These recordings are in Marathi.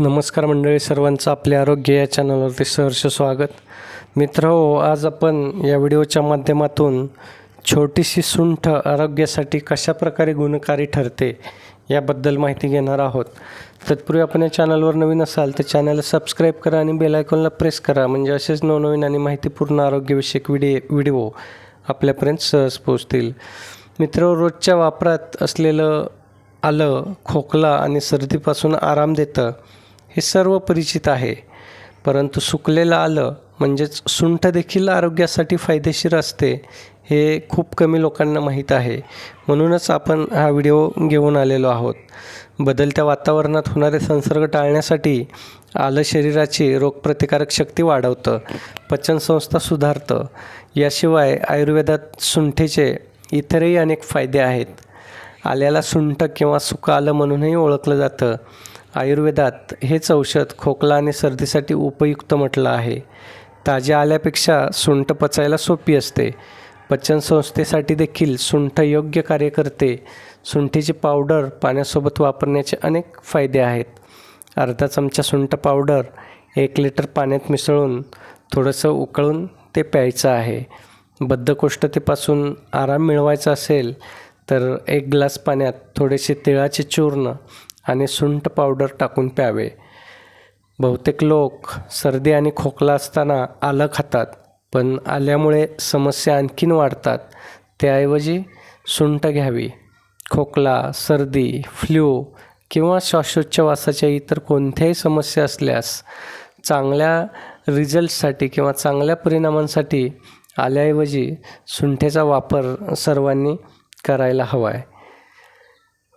नमस्कार मंडळी सर्वांचं आपले आरोग्य या चॅनलवरती सहर्ष स्वागत. मित्र हो आज आपण या व्हिडिओच्या माध्यमातून छोटीशी सुंठ आरोग्यासाठी कशा प्रकारे गुणकारी ठरते याबद्दल माहिती घेणार आहोत. तत्पूर्वी आपण या चॅनलवर नवीन असाल तर चॅनलला सबस्क्राईब करा आणि बेल आयकॉनला प्रेस करा. म्हणजे असेच नवनवीन आणि माहितीपूर्ण आरोग्यविषयक व्हिडिओ व्हिडिओ आपल्यापर्यंत सहज पोहोचतील. मित्र हो, रोजच्या वापरात असलेलं आलं खोकला आणि सर्दीपासून आराम देतं हे सर्व परिचित आहे. परंतु सुकलेलं आलं म्हणजेच सुंठ देखील आरोग्यासाठी फायदेशीर असते हे खूप कमी लोकांना माहीत आहे. म्हणूनच आपण हा व्हिडिओ घेऊन आलेलो आहोत. बदलत्या वातावरणात होणारे संसर्ग टाळण्यासाठी आलं शरीराची रोगप्रतिकारक शक्ती वाढवतं पचनसंस्था सुधारतं. याशिवाय आयुर्वेदात सुंठेचे इतरही अनेक फायदे आहेत. आल्याला सुंठ किंवा सुका आलं म्हणूनही ओळखलं जातं. आयुर्वेदात हेच औषध खोकला आणि सर्दीसाठी उपयुक्त म्हटलं आहे. ताज्या आल्यापेक्षा सुंठ पचायला सोपी असते. पचनसंस्थेसाठी देखील सुंठ योग्य कार्य करते. सुंठीची पावडर पाण्यासोबत वापरण्याचे अनेक फायदे आहेत. अर्धा चमचा सुंठ पावडर एक लिटर पाण्यात मिसळून थोडंसं उकळून ते प्यायचं आहे. बद्धकोष्ठतेपासून आराम मिळवायचा असेल तर एक ग्लास पाण्यात थोडेसे तिळाचे चूर्ण आणि सुंठ पावडर टाकून प्यावे. बहुतेक लोक सर्दी आणि खोकला असताना आलं खातात पण आल्यामुळे समस्या आणखीन वाढतात. त्याऐवजी सुंठ घ्यावी. खोकला सर्दी फ्ल्यू किंवा श्वासोच्छवासाच्या इतर कोणत्याही समस्या असल्यास चांगल्या रिझल्टसाठी किंवा चांगल्या परिणामांसाठी आल्याऐवजी सुंठेचा वापर सर्वांनी करायला हवा आहे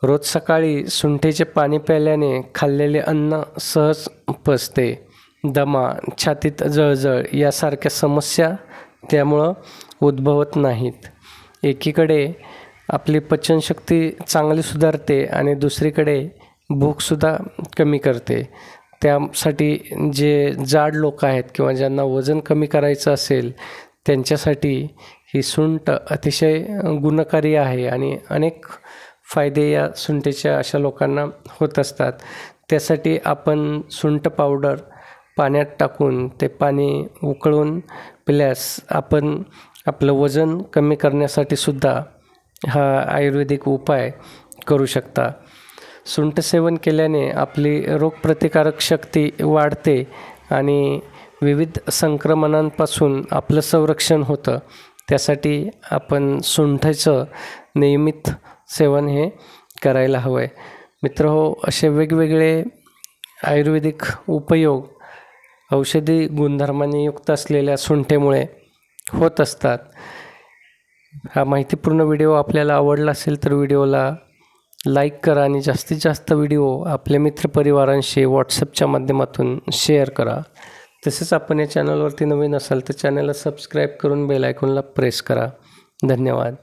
रोज सकाळी सुंठेचे पाणी प्यायल्याने खाल्लेले अन्न सहज पचते. दमा छातीत जळजळ यासारख्या समस्या त्यामुळं उद्भवत नाहीत. एकीकडे आपली पचनशक्ती चांगली सुधारते आणि दुसरीकडे भूकसुद्धा कमी करते. त्यासाठी जे जाड लोक आहेत किंवा ज्यांना वजन कमी करायचं असेल त्यांच्यासाठी ही सुंट अतिशय गुणकारी आहे आणि अनेक फायदे या सुंठीच्या अशा लोकांना होत असतात. त्यासाठी आपण सुंठ पावडर पाण्यात टाकून ते पाणी उकळून पिल्यास आपण आपलं वजन कमी करण्यासाठी सुद्धा हा आयुर्वेदिक उपाय करू शकता. सुंठ सेवन केल्याने आपली रोगप्रतिकारक शक्ती वाढते आणि विविध संक्रमणांपासून आपलं संरक्षण होतं. त्यासाठी आपण सुंठचं नियमित सेवन हे करायला हवं आहे मित्र हो असे वेगवेगळे आयुर्वेदिक उपयोग औषधी गुणधर्मांनी युक्त असलेल्या सुंठेमुळे होत असतात. हा माहितीपूर्ण व्हिडिओ आपल्याला आवडला असेल तर व्हिडिओला लाईक करा आणि जास्तीत जास्त व्हिडिओ आपल्या मित्रपरिवारांशी व्हॉट्सअपच्या माध्यमातून शेअर करा. तसेच आपण या चॅनलवरती नवीन असाल तर चॅनलला सबस्क्राईब करून बेल आयकॉनला प्रेस करा. धन्यवाद.